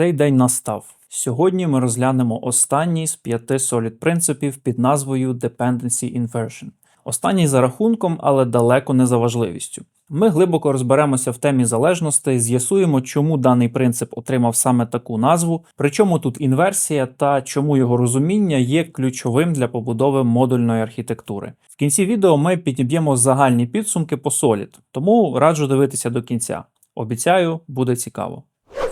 Цей день настав. Сьогодні ми розглянемо останній з п'яти solid принципів під назвою Dependency Inversion. Останній за рахунком, але далеко не за важливістю. Ми глибоко розберемося в темі залежностей, з'ясуємо, чому даний принцип отримав саме таку назву, причому тут інверсія та чому його розуміння є ключовим для побудови модульної архітектури. В кінці відео ми підіб'ємо загальні підсумки по Solid, тому раджу дивитися до кінця. Обіцяю, буде цікаво.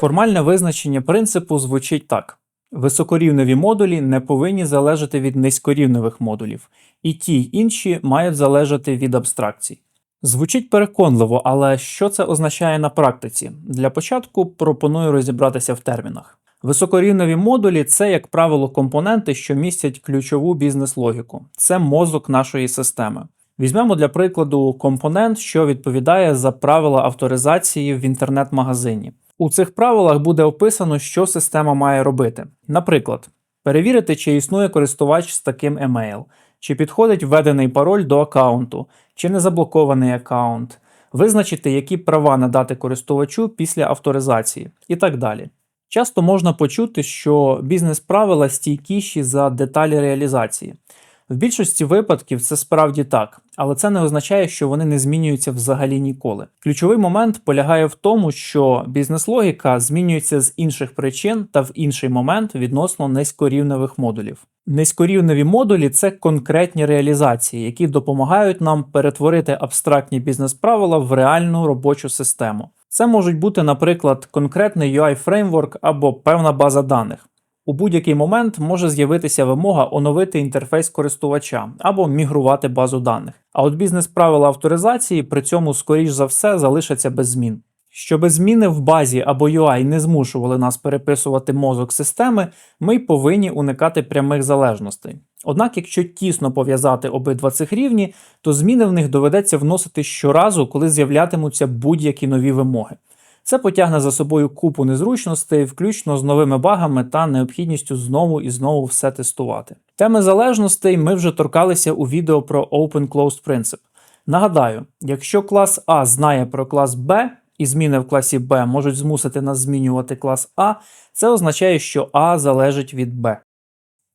Формальне визначення принципу звучить так: високорівневі модулі не повинні залежати від низькорівневих модулів, і ті й інші мають залежати від абстракцій. Звучить переконливо, але що це означає на практиці? Для початку пропоную розібратися в термінах. Високорівневі модулі це, як правило, компоненти, що містять ключову бізнес-логіку. Це мозок нашої системи. Візьмемо для прикладу компонент, що відповідає за правила авторизації в інтернет-магазині. У цих правилах буде описано, що система має робити. Наприклад, перевірити, чи існує користувач з таким емейл, чи підходить введений пароль до аккаунту, чи не заблокований аккаунт, визначити, які права надати користувачу після авторизації і так далі. Часто можна почути, що бізнес-правила стійкіші за деталі реалізації. В більшості випадків це справді так, але це не означає, що вони не змінюються взагалі ніколи. Ключовий момент полягає в тому, що бізнес-логіка змінюється з інших причин та в інший момент відносно низькорівневих модулів. Низькорівневі модулі це конкретні реалізації, які допомагають нам перетворити абстрактні бізнес-правила в реальну робочу систему. Це можуть бути, наприклад, конкретний UI-фреймворк або певна база даних. У будь-який момент може з'явитися вимога оновити інтерфейс користувача або мігрувати базу даних. А от бізнес-правила авторизації при цьому, скоріш за все, залишаться без змін. Щоб зміни в базі або UI не змушували нас переписувати мозок системи, ми повинні уникати прямих залежностей. Однак, якщо тісно пов'язати обидва цих рівні, то зміни в них доведеться вносити щоразу, коли з'являтимуться будь-які нові вимоги. Це потягне за собою купу незручностей, включно з новими багами та необхідністю знову і знову все тестувати. Теми залежностей ми вже торкалися у відео про Open-Closed Principle. Нагадаю, якщо клас А знає про клас Б і зміни в класі Б можуть змусити нас змінювати клас А, це означає, що А залежить від Б.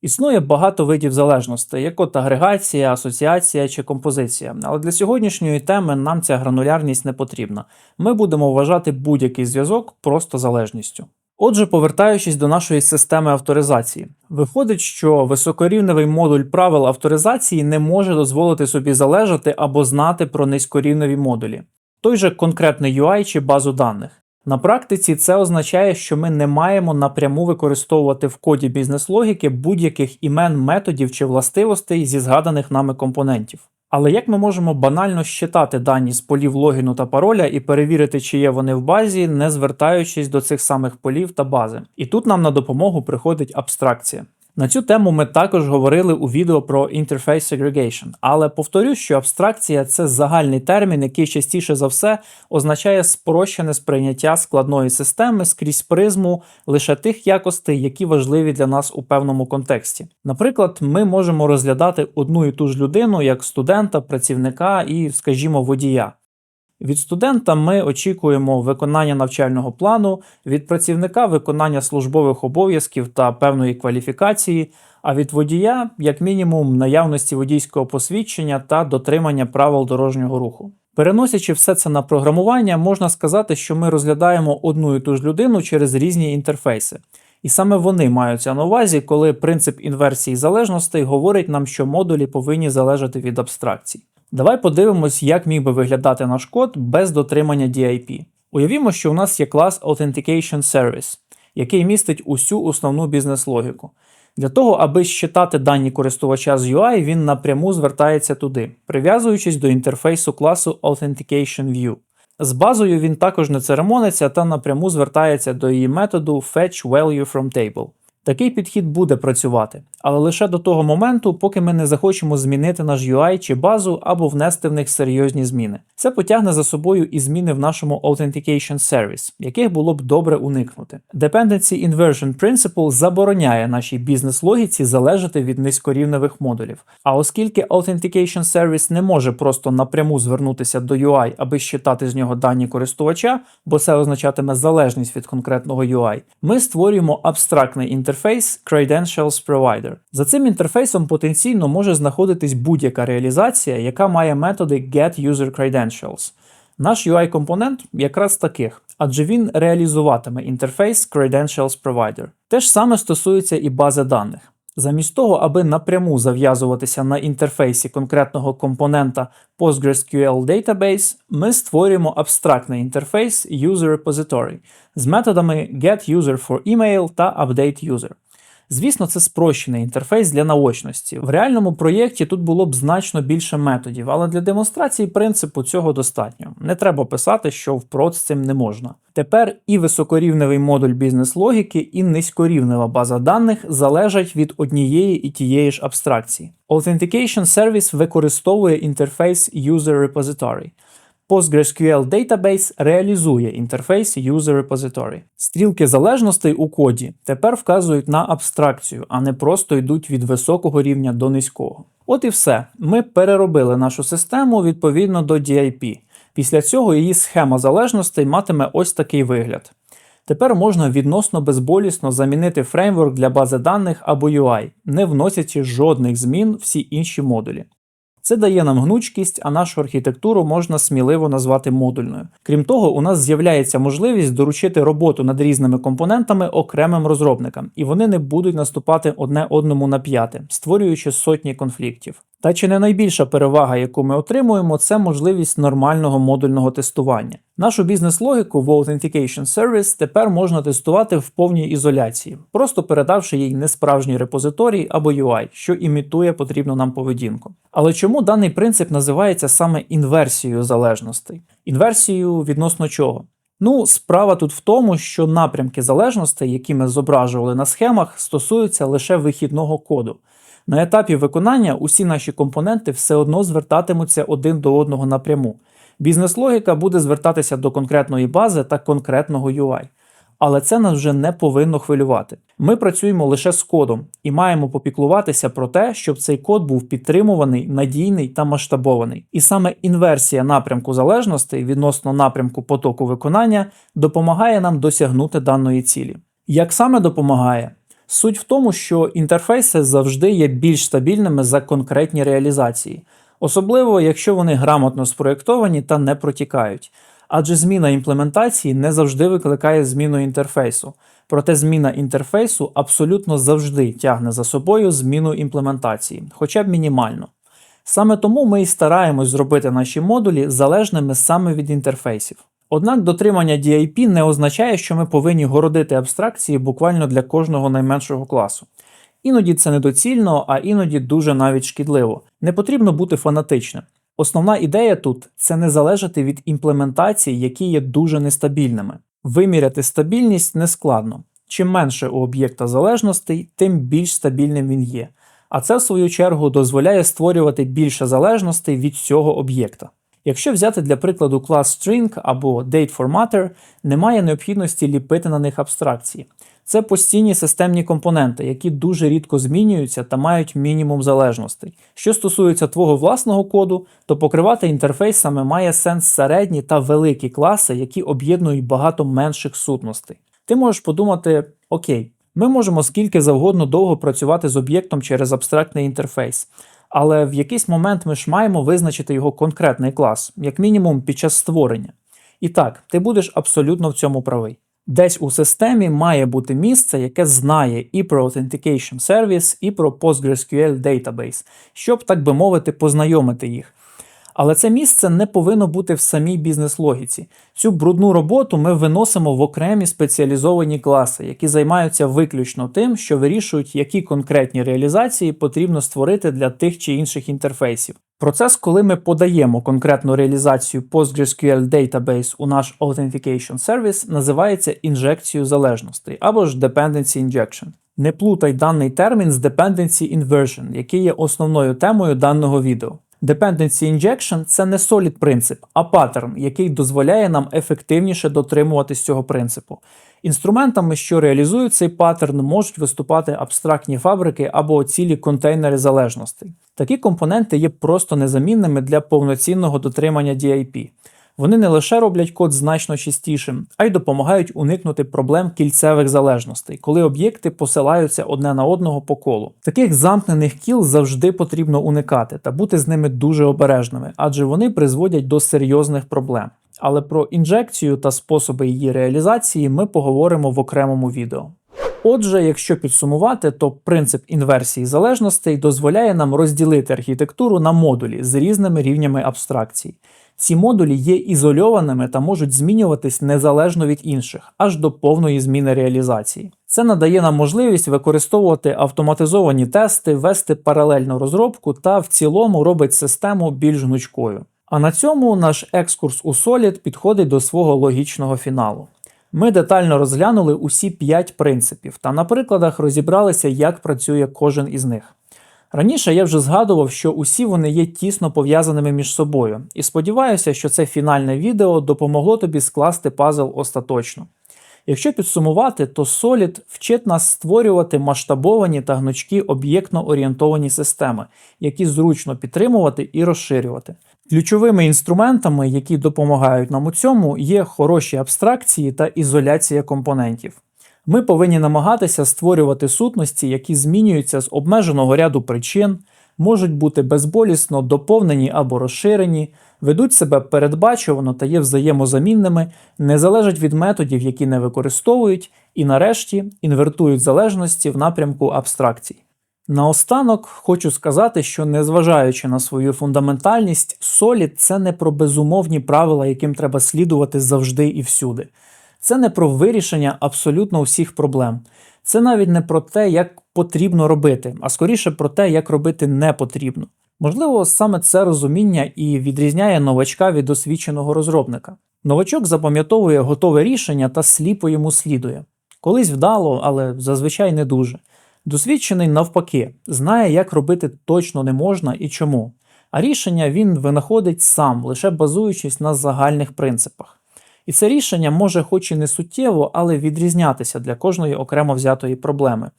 Існує багато видів залежностей, як от агрегація, асоціація чи композиція. Але для сьогоднішньої теми нам ця гранулярність не потрібна. Ми будемо вважати будь-який зв'язок просто залежністю. Отже, повертаючись до нашої системи авторизації, виходить, що високорівневий модуль правил авторизації не може дозволити собі залежати або знати про низькорівневі модулі, той же конкретний UI чи базу даних. На практиці це означає, що ми не маємо напряму використовувати в коді бізнес-логіки будь-яких імен методів чи властивостей зі згаданих нами компонентів. Але як ми можемо банально щитати дані з полів логіну та пароля і перевірити, чи є вони в базі, не звертаючись до цих самих полів та бази? І тут нам на допомогу приходить абстракція. На цю тему ми також говорили у відео про Interface Segregation, але повторюю, що абстракція це загальний термін, який частіше за все означає спрощене сприйняття складної системи скрізь призму лише тих якостей, які важливі для нас у певному контексті. Наприклад, ми можемо розглядати одну і ту ж людину як студента, працівника і, скажімо, водія. Від студента ми очікуємо виконання навчального плану, від працівника виконання службових обов'язків та певної кваліфікації, а від водія, як мінімум, наявності водійського посвідчення та дотримання правил дорожнього руху. Переносячи все це на програмування, можна сказати, що ми розглядаємо одну і ту ж людину через різні інтерфейси. І саме вони маються на увазі, коли принцип інверсії залежностей говорить нам, що модулі повинні залежати від абстракцій. Давай подивимось, як міг би виглядати наш код без дотримання DIP. Уявімо, що у нас є клас Authentication Service, який містить усю основну бізнес-логіку. Для того, аби щитати дані користувача з UI, він напряму звертається туди, прив'язуючись до інтерфейсу класу Authentication View. З базою він також не церемониться та напряму звертається до її методу Fetch Value from Table. Такий підхід буде працювати, але лише до того моменту, поки ми не захочемо змінити наш UI чи базу або внести в них серйозні зміни. Це потягне за собою і зміни в нашому Authentication Service, яких було б добре уникнути. Dependency Inversion Principle забороняє нашій бізнес-логіці залежати від низькорівневих модулів. А оскільки Authentication Service не може просто напряму звернутися до UI, аби щитати з нього дані користувача, бо це означатиме залежність від конкретного UI, ми створюємо абстрактний інтерфейс Credentials Provider. За цим інтерфейсом потенційно може знаходитись будь-яка реалізація, яка має методи GetUserCredentials. Наш UI-компонент якраз таких, адже він реалізуватиме інтерфейс Credentials Provider. Те ж саме стосується і бази даних. Замість того, аби напряму зав'язуватися на інтерфейсі конкретного компонента PostgreSQL Database, ми створюємо абстрактний інтерфейс User Repository з методами getUserForEmail та UpdateUser. Звісно, це спрощений інтерфейс для наочності. В реальному проєкті тут було б значно більше методів, але для демонстрації принципу цього достатньо. Не треба писати, що впрод з цим не можна. Тепер і високорівневий модуль бізнес-логіки, і низькорівнева база даних залежать від однієї і тієї ж абстракції. Authentication Service використовує інтерфейс User Repository. PostgreSQL Database реалізує інтерфейс User Repository. Стрілки залежностей у коді тепер вказують на абстракцію, а не просто йдуть від високого рівня до низького. От і все. Ми переробили нашу систему відповідно до DIP. Після цього її схема залежностей матиме ось такий вигляд. Тепер можна відносно безболісно замінити фреймворк для бази даних або UI, не вносячи жодних змін всі інші модулі. Це дає нам гнучкість, а нашу архітектуру можна сміливо назвати модульною. Крім того, у нас з'являється можливість доручити роботу над різними компонентами окремим розробникам, і вони не будуть наступати одне одному на п'яте, створюючи сотні конфліктів. Та чи не найбільша перевага, яку ми отримуємо, це можливість нормального модульного тестування. Нашу бізнес-логіку в Authentication Service тепер можна тестувати в повній ізоляції, просто передавши їй несправжній репозиторій або UI, що імітує потрібну нам поведінку. Але чому даний принцип називається саме інверсією залежностей? Інверсією відносно чого? Ну, справа тут в тому, що напрямки залежностей, які ми зображували на схемах, стосуються лише вихідного коду. На етапі виконання усі наші компоненти все одно звертатимуться один до одного напряму. Бізнес-логіка буде звертатися до конкретної бази та конкретного UI. Але це нас вже не повинно хвилювати. Ми працюємо лише з кодом і маємо попіклуватися про те, щоб цей код був підтримуваний, надійний та масштабований. І саме інверсія напрямку залежностей відносно напрямку потоку виконання допомагає нам досягнути даної цілі. Як саме допомагає? Суть в тому, що інтерфейси завжди є більш стабільними за конкретні реалізації, особливо якщо вони грамотно спроєктовані та не протікають. Адже зміна імплементації не завжди викликає зміну інтерфейсу, проте зміна інтерфейсу абсолютно завжди тягне за собою зміну імплементації, хоча б мінімально. Саме тому ми і стараємось зробити наші модулі залежними саме від інтерфейсів. Однак дотримання DIP не означає, що ми повинні городити абстракції буквально для кожного найменшого класу. Іноді це недоцільно, а іноді дуже навіть шкідливо. Не потрібно бути фанатичним. Основна ідея тут це не залежати від імплементацій, які є дуже нестабільними. Виміряти стабільність нескладно. Чим менше у об'єкта залежностей, тим більш стабільним він є. А це, в свою чергу, дозволяє створювати більше залежностей від цього об'єкта. Якщо взяти для прикладу клас string або DateFormatter, немає необхідності ліпити на них абстракції. Це постійні системні компоненти, які дуже рідко змінюються та мають мінімум залежностей. Що стосується твого власного коду, то покривати інтерфейсами має сенс середні та великі класи, які об'єднують багато менших сутностей. Ти можеш подумати: окей, ми можемо скільки завгодно довго працювати з об'єктом через абстрактний інтерфейс. Але в якийсь момент ми ж маємо визначити його конкретний клас, як мінімум під час створення. І так, ти будеш абсолютно в цьому правий. Десь у системі має бути місце, яке знає і про Authentication Service, і про PostgreSQL Database, щоб, так би мовити, познайомити їх. Але це місце не повинно бути в самій бізнес-логіці. Цю брудну роботу ми виносимо в окремі спеціалізовані класи, які займаються виключно тим, що вирішують, які конкретні реалізації потрібно створити для тих чи інших інтерфейсів. Процес, коли ми подаємо конкретну реалізацію PostgreSQL Database у наш Authentication Service, називається інжекцією залежностей або ж Dependency Injection. Не плутай даний термін з Dependency Inversion, який є основною темою даного відео. Dependency Injection – це не solid принцип, а паттерн, який дозволяє нам ефективніше дотримуватись цього принципу. Інструментами, що реалізують цей паттерн, можуть виступати абстрактні фабрики або цілі контейнери залежностей. Такі компоненти є просто незамінними для повноцінного дотримання DIP. Вони не лише роблять код значно чистішим, а й допомагають уникнути проблем кільцевих залежностей, коли об'єкти посилаються одне на одного по колу. Таких замкнених кіл завжди потрібно уникати та бути з ними дуже обережними, адже вони призводять до серйозних проблем. Але про інжекцію та способи її реалізації ми поговоримо в окремому відео. Отже, якщо підсумувати, то принцип інверсії залежностей дозволяє нам розділити архітектуру на модулі з різними рівнями абстракцій. Ці модулі є ізольованими та можуть змінюватись незалежно від інших, аж до повної зміни реалізації. Це надає нам можливість використовувати автоматизовані тести, вести паралельну розробку та в цілому робить систему більш гнучкою. А на цьому наш екскурс у Solid підходить до свого логічного фіналу. Ми детально розглянули усі 5 принципів та на прикладах розібралися, як працює кожен із них. Раніше я вже згадував, що усі вони є тісно пов'язаними між собою, і сподіваюся, що це фінальне відео допомогло тобі скласти пазл остаточно. Якщо підсумувати, то Solid вчить нас створювати масштабовані та гнучкі об'єктно орієнтовані системи, які зручно підтримувати і розширювати. Ключовими інструментами, які допомагають нам у цьому, є хороші абстракції та ізоляція компонентів. Ми повинні намагатися створювати сутності, які змінюються з обмеженого ряду причин, можуть бути безболісно доповнені або розширені, ведуть себе передбачувано та є взаємозамінними, не залежать від методів, які не використовують, і нарешті інвертують залежності в напрямку абстракцій. Наостанок хочу сказати, що незважаючи на свою фундаментальність, Solid – це не про безумовні правила, яким треба слідувати завжди і всюди. Це не про вирішення абсолютно всіх проблем. Це навіть не про те, як потрібно робити, а скоріше про те, як робити не потрібно. Можливо, саме це розуміння і відрізняє новачка від досвідченого розробника. Новачок запам'ятовує готове рішення та сліпо йому слідує. Колись вдало, але зазвичай не дуже. Досвідчений навпаки, знає, як робити точно не можна і чому. А рішення він винаходить сам, лише базуючись на загальних принципах. І це рішення може, хоч і не суттєво, але відрізнятися для кожної окремо взятої проблеми.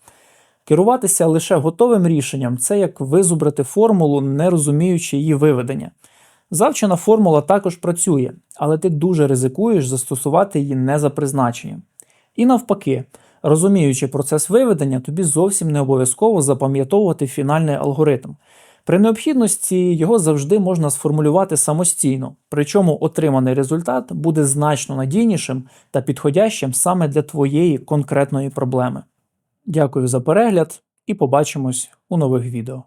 Керуватися лише готовим рішенням це як визубрати формулу, не розуміючи її виведення. Завчена формула також працює, але ти дуже ризикуєш застосувати її не за призначенням. І навпаки, розуміючи процес виведення, тобі зовсім не обов'язково запам'ятовувати фінальний алгоритм. При необхідності його завжди можна сформулювати самостійно, причому отриманий результат буде значно надійнішим та підходящим саме для твоєї конкретної проблеми. Дякую за перегляд і побачимось у нових відео.